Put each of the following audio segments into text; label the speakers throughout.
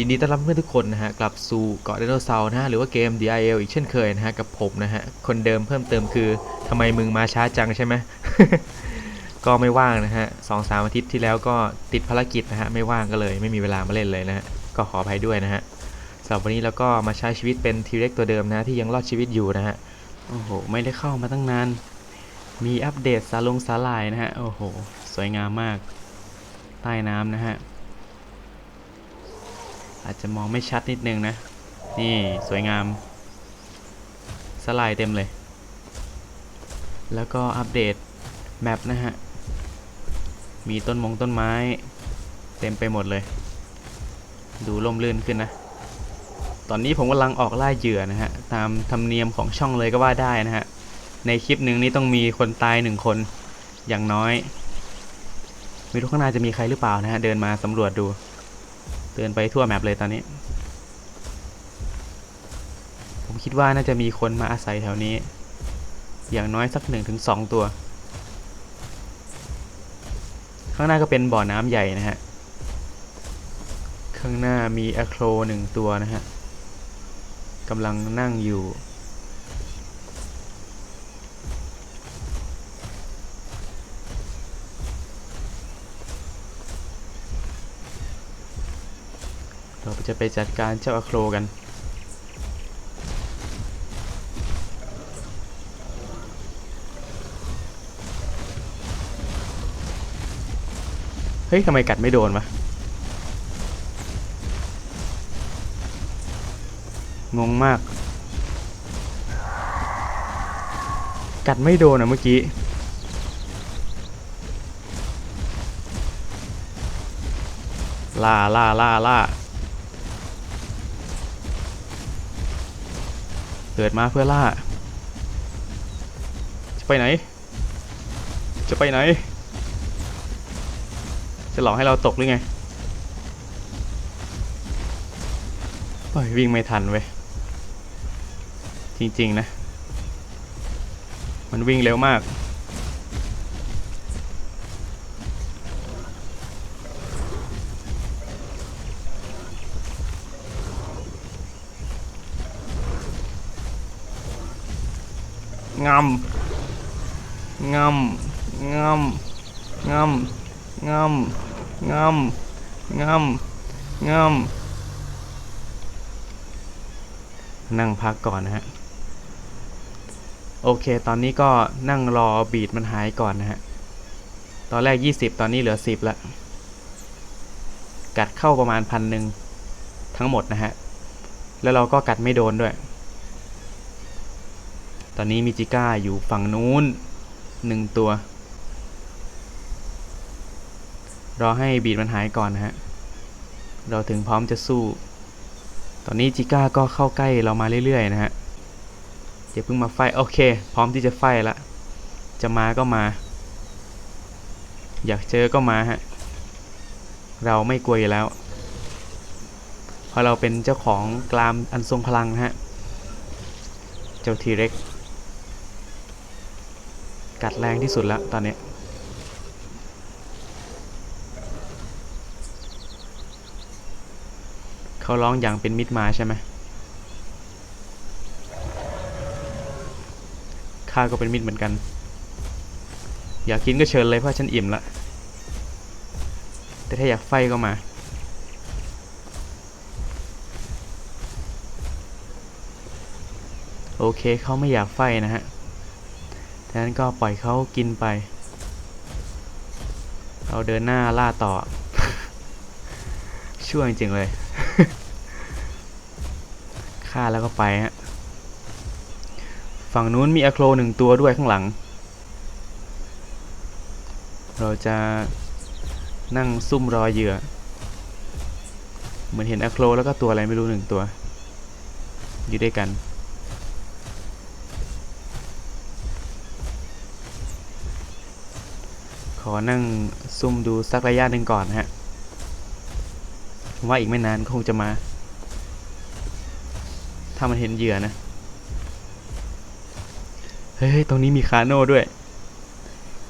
Speaker 1: ยินดีต้อนรับเพื่อนทุกคนนะฮะกลับสู่เกาะไดโนเสาร์นะฮะหรือว่าเกม DIL อีกเช่นเคยนะฮะกับผมนะฮะคนเดิมเพิ่มเติมคือทำไมมึงมาช้าจังใช่ไหมก็ไม่ว่างนะฮะสองสามอาทิตย์ที่แล้วก็ติดภารกิจนะฮะไม่ว่างก็เลยไม่มีเวลามาเล่นเลยนะฮะก็ขออภัยด้วยนะฮะสำหรับวันนี้เราก็มาใช้ชีวิตเป็นทีเร็กตัวเดิมนะที่ยังรอดชีวิตอยู่นะฮะโอ้โหไม่ได้เข้ามาตั้งนานมีอัปเดตสาลงสาลายนะฮะโอ้โหสวยงามมากใต้น้ำนะฮะ อาจจะมองไม่ชัดนิดนึงนะ นี่สวยงาม สไลด์เต็มเลย แล้วก็อัปเดตแมปนะฮะ มีต้นมงต้นไม้ เต็มไปหมดเลย ดูร่มรื่นขึ้นนะ ตอนนี้ผมกำลังออกล่าเหยื่อนะฮะ ตามธรรมเนียมของช่องเลยก็ว่าได้นะฮะ ในคลิปหนึ่งนี้ต้องมีคนตายหนึ่งคน อย่างน้อย ไม่รู้ข้างหน้าจะมีใครหรือเปล่านะฮะ เดินมาสำรวจดู เดินไปทั่วแมปเลยตอนนี้ ผมคิดว่าน่าจะมีคนมาอาศัยแถวนี้ อย่างน้อยสักหนึ่งถึงสองตัว ข้างหน้าก็เป็นบ่อน้ำใหญ่นะฮะ ข้างหน้ามีอะโครหนึ่งตัวนะฮะกำลังนั่งอยู่ เราจะไปจัดการเจ้าอะโครกัน เฮ้ยทำไมกัดไม่โดนวะงงมาก กัดไม่โดนอะเมื่อกี้ล่าล่าล่าล่า เกิดมาเพื่อล่า จะไปไหน จะไปไหน จะหลอกให้เราตกหรือไงโอ้ยวิ่งไม่ทันเว้ย จริง ๆ นะ มันวิ่งเร็วมาก งำงำงำงำงำงำงำงำนั่งพักก่อนนะฮะ โอเค ตอนนี้ก็นั่งรอบีดมันหายก่อนนะฮะ ตอนแรก 20 ตอนนี้เหลือ 10ละกัดเข้าประมาณพันหนึ่งทั้งหมดนะฮะ แล้วเราก็กัดไม่โดนด้วย ตอนนี้มิจิก้าอยู่ฝั่งนู้นหนึ่งตัว รอให้บีดมันหายก่อนนะฮะ เราถึงพร้อมจะสู้ ตอนนี้จิก้าก็เข้าใกล้เรามาเรื่อยๆนะฮะอย่าเพิ่งมาไฟโอเค พร้อมที่จะไฟละ จะมาก็มา อยากเจอก็มาฮะ เราไม่กลัวอยู่แล้ว เพราะเราเป็นเจ้าของกรามอันทรงพลังนะฮะ เจ้าทีเร็ก กัดแรงที่สุดแล้วตอนนี้เขาร้องอย่างเป็นมิตรมาใช่ไหมข้าก็เป็นมิตรเหมือนกัน อยากกินก็เชิญเลยเพราะฉันอิ่มละแต่ถ้าอยากไฟก็มาโอเคเขาไม่อยากไฟนะฮะ ดังนั้นก็ปล่อยเขากินไป เราเดินหน้าล่าต่อ ช่วจริงๆเลยฆ่าแล้วก็ไปฮะ ฝั่งนู้นมีอะโครหนึ่งตัวด้วยข้างหลัง เราจะนั่งซุ่มรอเหยื่อ เหมือนเห็นอะโครแล้วก็ตัวอะไรไม่รู้หนึ่งตัว อยู่ด้วยกัน อนั่งซุ่มดูสักระยะหนึ่งก่อนนะฮะผมว่าอีกไม่นานก็คงจะมา ถ้ามันเห็นเหยื่อนะ เฮ้ย ตรงนี้มีคาโน่ด้วย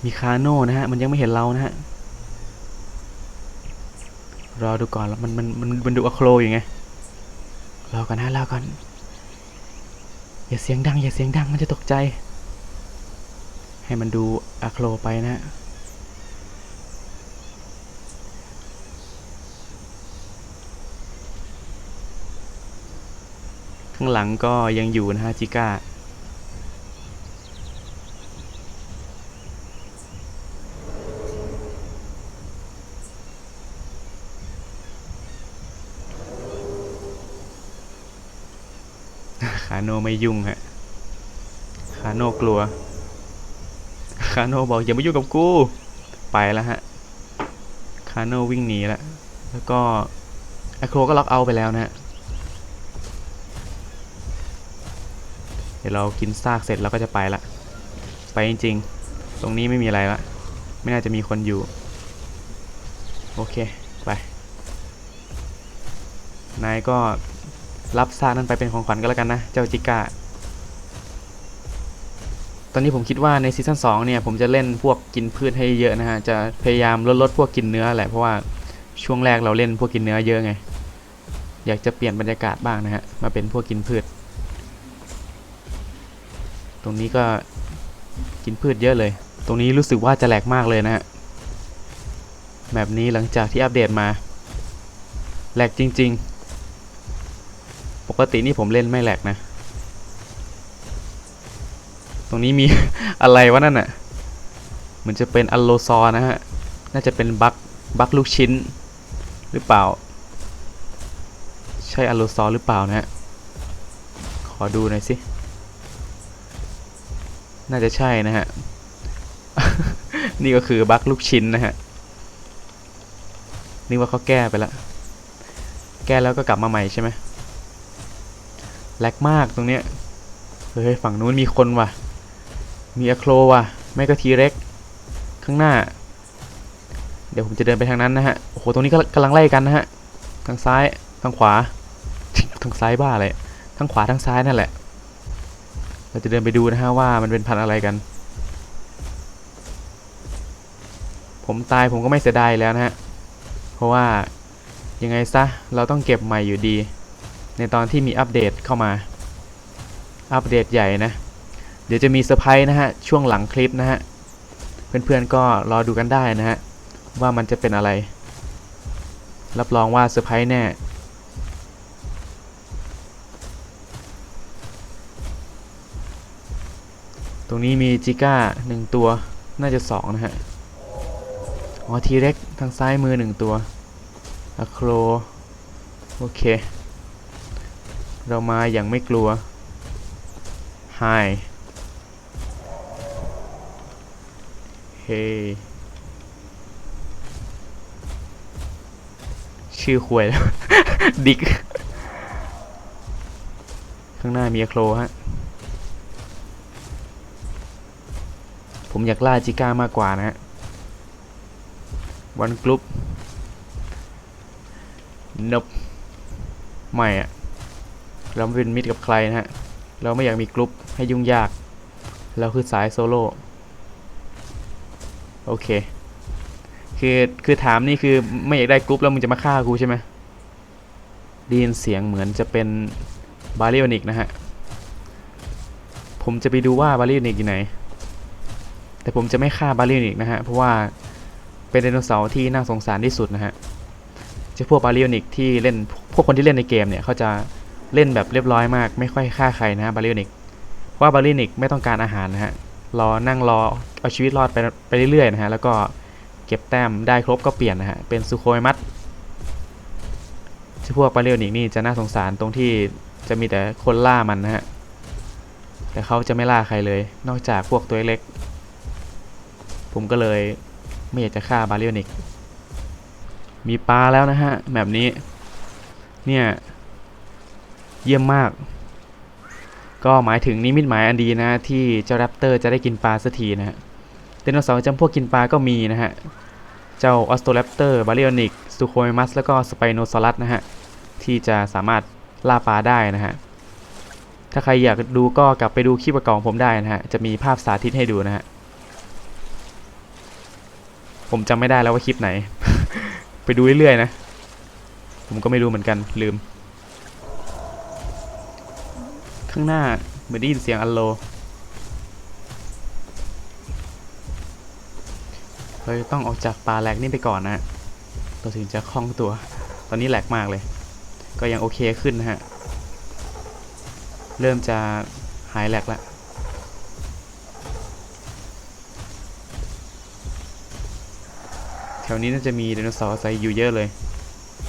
Speaker 1: มีคาโน่นะฮะ มันยังไม่เห็นเรานะฮะ รอดูก่อนแล้วมันมันมันมันดูอะโครอยู่ไง รอก่อนนะรอก่อน อย่าเสียงดัง อย่าเสียงดังมันจะตกใจ ให้มันดูอะโครไปนะฮะ ข้างหลังก็ยังอยู่นะฮะจิก้าคาโนไม่ยุ่งฮะ คาโนกลัว คาโนบอกอย่ามายุ่งกับกู ไปแล้วฮะ คาโนวิ่งหนีแล้ว แล้วก็แอคโครก็ล็อกเอาไปแล้วนะฮะ ดี๋ยวเรากินซากเสร็จเราก็จะไปละ ไปจริงๆ ตรงนี้ไม่มีอะไรละ ไม่น่าจะมีคนอยู่ โอเค ไป นายก็รับซากนั้นไปเป็นของขวัญก็แล้วกันนะ เจ้าจิก้า ตอนนี้ผมคิดว่าในซีซั่น2เนี่ย ผมจะเล่นพวกกินพืชให้เยอะนะฮะ จะพยายามลดลดพวกกินเนื้อแหละ เพราะว่าช่วงแรกเราเล่นพวกกินเนื้อเยอะไง อยากจะเปลี่ยนบรรยากาศบ้างนะฮะ มาเป็นพวกกินพืช ตรงนี้ก็กินพืชเยอะเลย ตรงนี้รู้สึกว่าจะแหลกมากเลยนะฮะแบบนี้หลังจากที่อัปเดตมา แหลกจริง ๆ ปกตินี่ผมเล่นไม่แหลกนะ ตรงนี้มี อะไรวะนั่นน่ะเหมือนจะเป็นอัลโลซอนะฮะ น่าจะเป็นบักบักลูกชิ้น หรือเปล่า ใช่อัลโลซอหรือเปล่านะฮะ ขอดูหน่อยสิ น่าจะใช่นะฮะ นี่ก็คือบั๊กลูกชิ้นนะฮะนึกว่าเขาแก้ไปแล้วแก้แล้วก็กลับมาใหม่ใช่ไหมแลกมากตรงเนี้ย เฮ้ยฝั่งนู้นมีคนว่ะ มีอะโครว่ะ ไม่ก็ทีเร็ก ข้างหน้า เดี๋ยวผมจะเดินไปทางนั้นนะฮะ โอ้โห ตรงนี้ก็กำลังไล่กันนะฮะ ทางซ้าย ทางขวา ทางซ้ายบ้าเลย ทางขวาทางซ้ายนั่นแหละ เราจะเดินไปดูนะฮะว่ามันเป็นพันธุ์อะไรกัน ผมตายผมก็ไม่เสียดายแล้วนะฮะ เพราะว่ายังไงซะเราต้องเก็บใหม่อยู่ดี ในตอนที่มีอัปเดตเข้ามา อัปเดตใหญ่นะ เดี๋ยวจะมีเซอร์ไพรส์นะฮะ ช่วงหลังคลิปนะฮะ เพื่อนๆก็รอดูกันได้นะฮะ ว่ามันจะเป็นอะไร รับรองว่าเซอร์ไพรส์แน่ ตรงนี้มีจิก้าหนึ่งตัว น่าจะสองนะฮะ อ๋อทีเร็กทางซ้ายมือหนึ่งตัวอะโครโอเค เรามาอย่างไม่กลัวไฮเฮ้ชื่อควยแล้ว ดิก ข้างหน้ามีอะโครฮะ ผมอยากล่าจิก้ามากกว่านะฮะวันกรุ๊ปนบไม่อะเราไม่เป็นมิตรกับใครนะฮะ เราไม่อยากมีกรุ๊ปให้ยุ่งยาก เราคือสายโซโล่ โอเค คือ คือถามนี่คือไม่อยากได้กรุ๊ปแล้วมึงจะมาฆ่ากูใช่ไหมได้ยินเสียงเหมือนจะเป็นบาริโอนิกนะฮะ ผมจะไปดูว่าบาริโอนิกอยู่ไหน แต่ผมจะไม่ฆ่าบาริโอนิกนะฮะ เพราะว่าเป็นไดโนเสาร์ที่น่าสงสารที่สุดนะฮะจะพวกบาริโอนิกที่เล่นพวกคนที่เล่นในเกมเนี่ยเขาจะเล่นแบบเรียบร้อยมาก ไม่ค่อยฆ่าใครนะฮะบาริโอนิกเพราะว่าบาริโอนิกไม่ต้องการอาหารนะฮะรอนั่งรอเอาชีวิตรอดไปไปเรื่อยๆนะฮะแล้วก็เก็บแต้มได้ครบก็เปลี่ยนนะฮะเป็นซูโคยมัดที่พวกบาริโอนิกนี่จะน่าสงสารตรงที่จะมีแต่คนล่ามันนะฮะแต่เขาจะไม่ล่าใครเลย นอกจากพวกตัวเล็ก ผมก็เลยไม่อยากจะฆ่าบาริโอนิก มีปลาแล้วนะฮะแบบนี้ เนี่ย เยี่ยมมาก ก็หมายถึงนิมิตหมายอันดีนะ ที่เจ้าแรปเตอร์จะได้กินปลาสักทีนะฮะไดโนเสาร์จำพวกกินปลาก็มีนะฮะ เจ้าออสโตแรปเตอร์ บาริโอนิกซูโคยมัส แล้วก็สไปโนซอรัสนะฮะ ที่จะสามารถล่าปลาได้นะฮะ ถ้าใครอยากดูก็กลับไปดูคลิปประกอบของผมได้นะฮะ จะมีภาพสาธิตให้ดูนะฮะ ผมจำไม่ได้แล้วว่าคลิปไหน ไปดูเรื่อยๆนะ ผมก็ไม่รู้เหมือนกันลืม ข้างหน้าเหมือนได้ยินเสียงอัลโลเราจะต้องออกจากป่าแหลกนี่ไปก่อนนะฮะเราถึงจะคล่องตัว ตอนนี้แหลกมากเลย ก็ยังโอเคขึ้นนะฮะ เริ่มจะหายแหลกแล้ว ถวนี้น่าจะมีไดโนเสาร์อาศัยอยู่เยอะเลย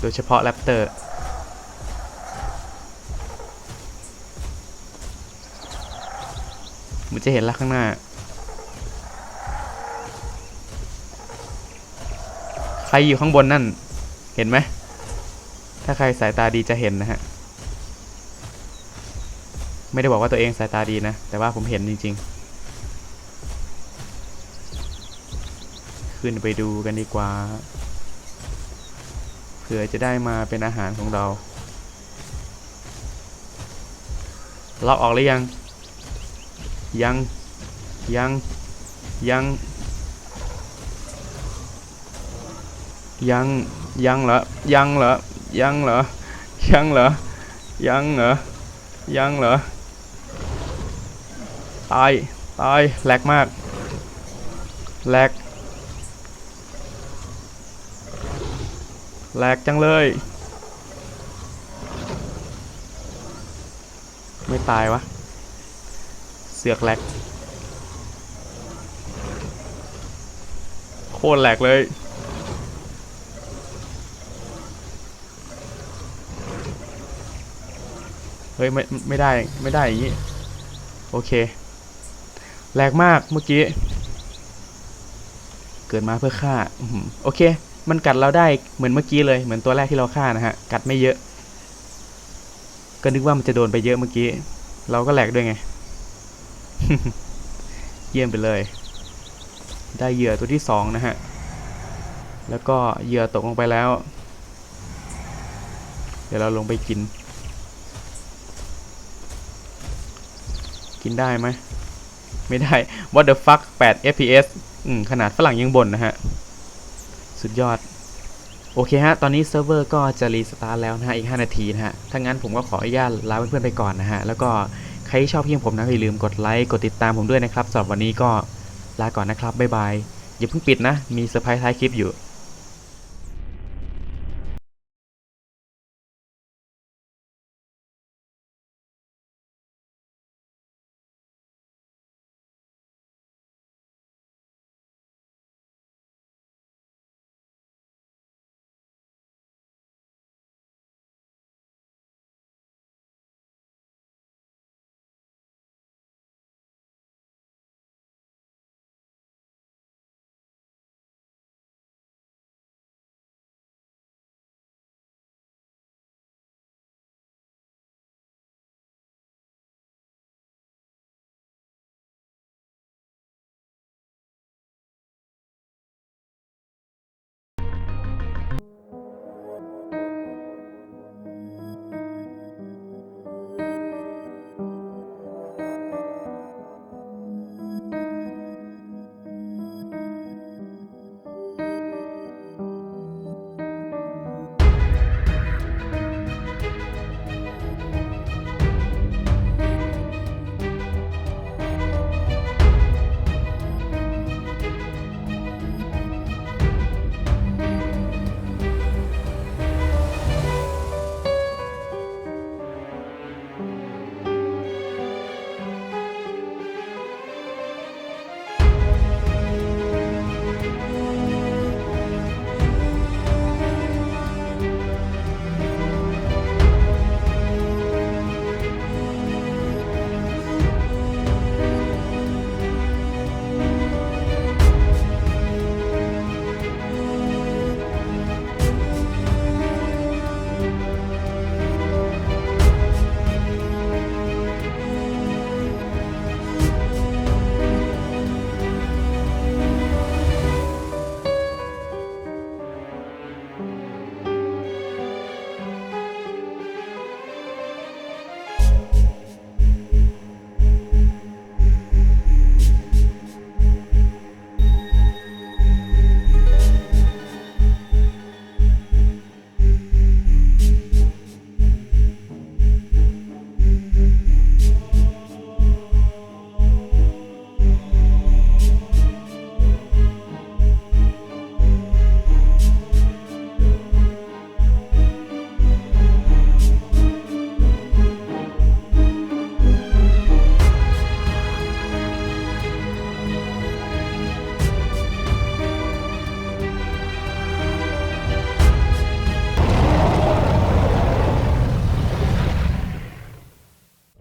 Speaker 1: โดยเฉพาะแรปเตอร์มันจะเห็นล้วข้างหน้า ใครอยู่ข้างบนนั่น เห็นไหม ถ้าใครสายตาดีจะเห็นนะฮะ ไม่ได้บอกว่าตัวเองสายตาดีนะ แต่ว่าผมเห็นจริง ๆ ขึ้นไปดูกันดีกว่า เผื่อจะได้มาเป็นอาหารของเราเราออกหรือยัง ยัง ยัง ยัง ยัง ยังเหรอ ยังเหรอ ยังเหรอ ยังเหรอ ยังเหรอ ยังเหรอ ตาย ตายแหลกมากแหลก แหลกจังเลย ไม่ตายวะ เสือกแหลก โคตรแหลกเลยเฮ้ยไม่ไม่ได้ไม่ได้อย่างนี้ โอเคแหลกมากเมื่อกี้ เกิดมาเพื่อฆ่าโอเค มันกัดเราได้เหมือนเมื่อกี้เลยเหมือนตัวแรกที่เราฆ่านะฮะกัดไม่เยอะ ก็นึกว่ามันจะโดนไปเยอะเมื่อกี้ เราก็แหลกด้วยไง เยี่ยมไปเลย ได้เหยื่อตัวที่สองนะฮะแล้วก็เหยื่อตกลงไปแล้ว เดี๋ยวเราลงไปกิน กินได้ไหมไม่ได้ what the fuck 8 fps อืมขนาดฝรั่งยังบ่นนะฮะ สุดยอด โอเคฮะ ตอนนี้เซิร์ฟเวอร์ก็จะรีสตาร์ทแล้วนะฮะ อีก 5 นาทีนะฮะ ถ้างั้นผมก็ขออนุญาตลาเพื่อนๆไปก่อนนะฮะ แล้วก็ใครที่ชอบเพียงผมนะอย่าลืมกดไลค์ กดติดตามผมด้วยนะครับสำหรับวันนี้ก็ลาก่อนนะครับ บ๊ายบาย อย่าเพิ่งปิดนะ มีเซอร์ไพรส์ท้ายคลิปอยู่